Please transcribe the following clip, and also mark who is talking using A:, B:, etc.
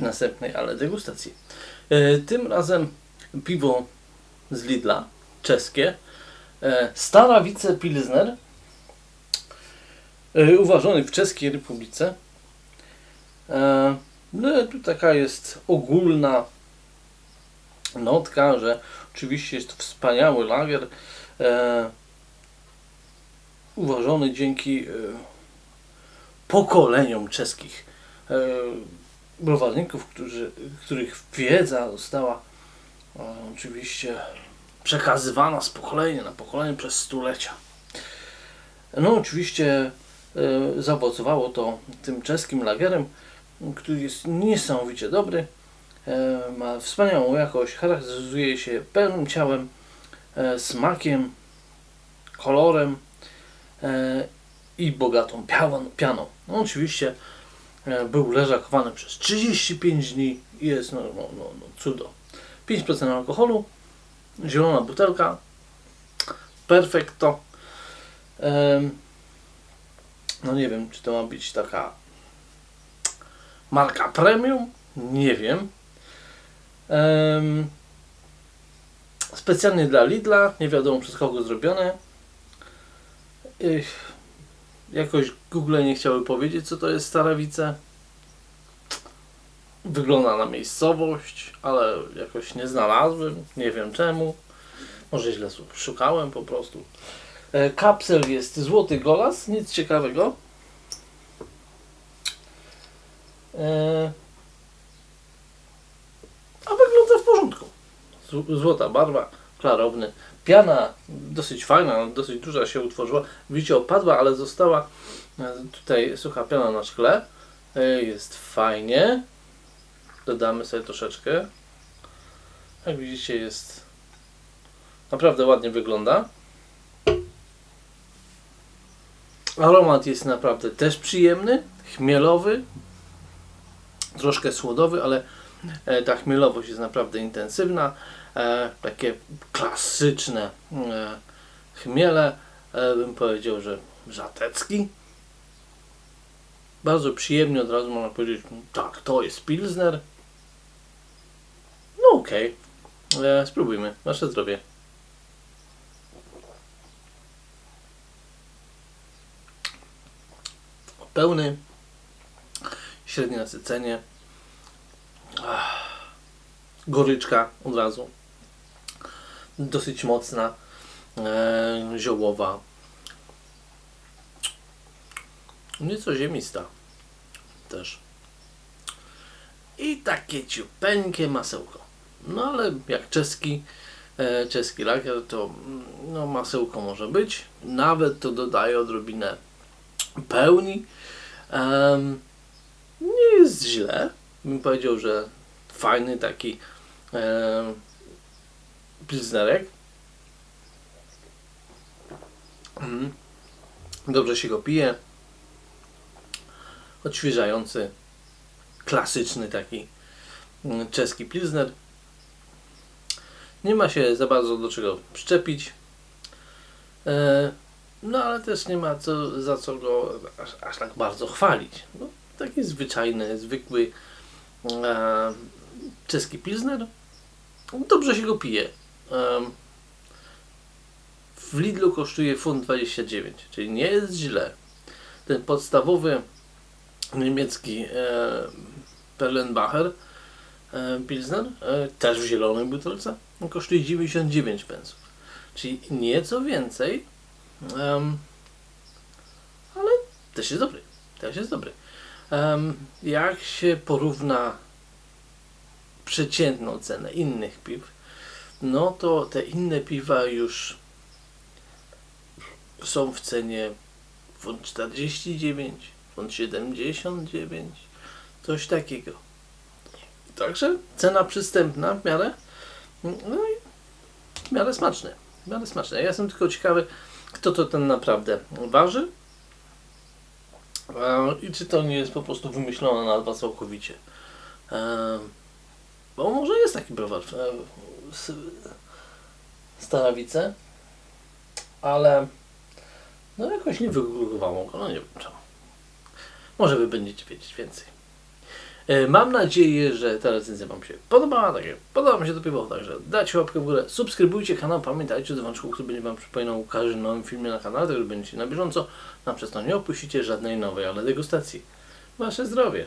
A: następnej, ale degustacji. E, tym razem piwo z Lidla, czeskie. E, Starawice Pilsner, e, uważany w Czeskiej Republice. No, tu taka jest ogólna notka, że oczywiście jest to wspaniały lager. Uważany dzięki pokoleniom czeskich browarników, którzy, których wiedza została e, oczywiście przekazywana z pokolenia na pokolenie przez stulecia. No oczywiście e, zaowocowało to tym czeskim lagerem, który jest niesamowicie dobry. E, ma wspaniałą jakość, charakteryzuje się pełnym ciałem, smakiem, kolorem i bogatą pianą. No oczywiście e, był leżakowany przez 35 dni i jest no, no, no, no cudo. 5% alkoholu, zielona butelka, perfekto. No nie wiem, czy to ma być taka marka premium? Nie wiem. Em, specjalnie dla Lidla, nie wiadomo przez kogo zrobione. Ech, jakoś Google nie chciały powiedzieć, co to jest Starawice. Wygląda na miejscowość, ale jakoś nie znalazłem, nie wiem czemu. Może źle szukałem po prostu. E, kapsel jest złoty golas, nic ciekawego. E, a wygląda w porządku. Złota barwa, klarowny. Piana dosyć fajna, dosyć duża się utworzyła. Widzicie, opadła, ale została e, tutaj sucha piana na szkle. E, Jest fajnie. Dodamy sobie troszeczkę. Jak widzicie, jest naprawdę ładnie wygląda. Aromat jest naprawdę też przyjemny, chmielowy, troszkę słodowy, ale e, ta chmielowość jest naprawdę intensywna. E, takie klasyczne e, chmiele, e, bym powiedział, że żatecki. Bardzo przyjemnie od razu można powiedzieć, tak, to jest Pilsner. No okej, E, spróbujmy. Nasze zdrowie. Pełny, średnie nasycenie, goryczka od razu, dosyć mocna, e, ziołowa, nieco ziemista też i takie ciupeńkie masełko. No ale jak czeski, e, czeski lakier, to mm, no, masełko może być. Nawet to dodaje odrobinę pełni. Em, nie jest źle. Bym powiedział, że fajny taki em, pilsnerek. Mm. Dobrze się go pije. Odświeżający, klasyczny taki mm, czeski pilsner. Nie ma się za bardzo do czego przyczepić. E, no ale też nie ma co, za co go aż, aż tak bardzo chwalić. No, taki zwyczajny, zwykły e, czeski pilsner. Dobrze się go pije. W Lidlu kosztuje funt 29, czyli nie jest źle. Ten podstawowy niemiecki Perlenbacher Pilsner, e, też w zielonej butelce, kosztuje 99 pensów. Czyli nieco więcej, ale też jest dobry. Też jest dobry. Jak się porówna przeciętną cenę innych piw, no to te inne piwa już są w cenie funt 49, funt 79, coś takiego. Także cena przystępna w miarę, no i w miarę smaczne. W miarę smaczne. Ja jestem tylko ciekawy, kto to ten naprawdę waży i czy to nie jest po prostu wymyślona nazwa całkowicie. E, Bo może jest taki browar e, Starawice, ale no jakoś nie wygooglowało go, no nie wiem czemu. Może wy będziecie wiedzieć więcej. E, Mam nadzieję, że ta recenzja Wam się podobała, tak podoba mi się to piwo, także dajcie łapkę w górę, subskrybujcie kanał, pamiętajcie o dzwoneczku, który będzie Wam przypominał o każdym nowym filmie na kanale, tak że będziecie na bieżąco, a przez to nie opuścicie żadnej nowej, ale degustacji. Wasze zdrowie!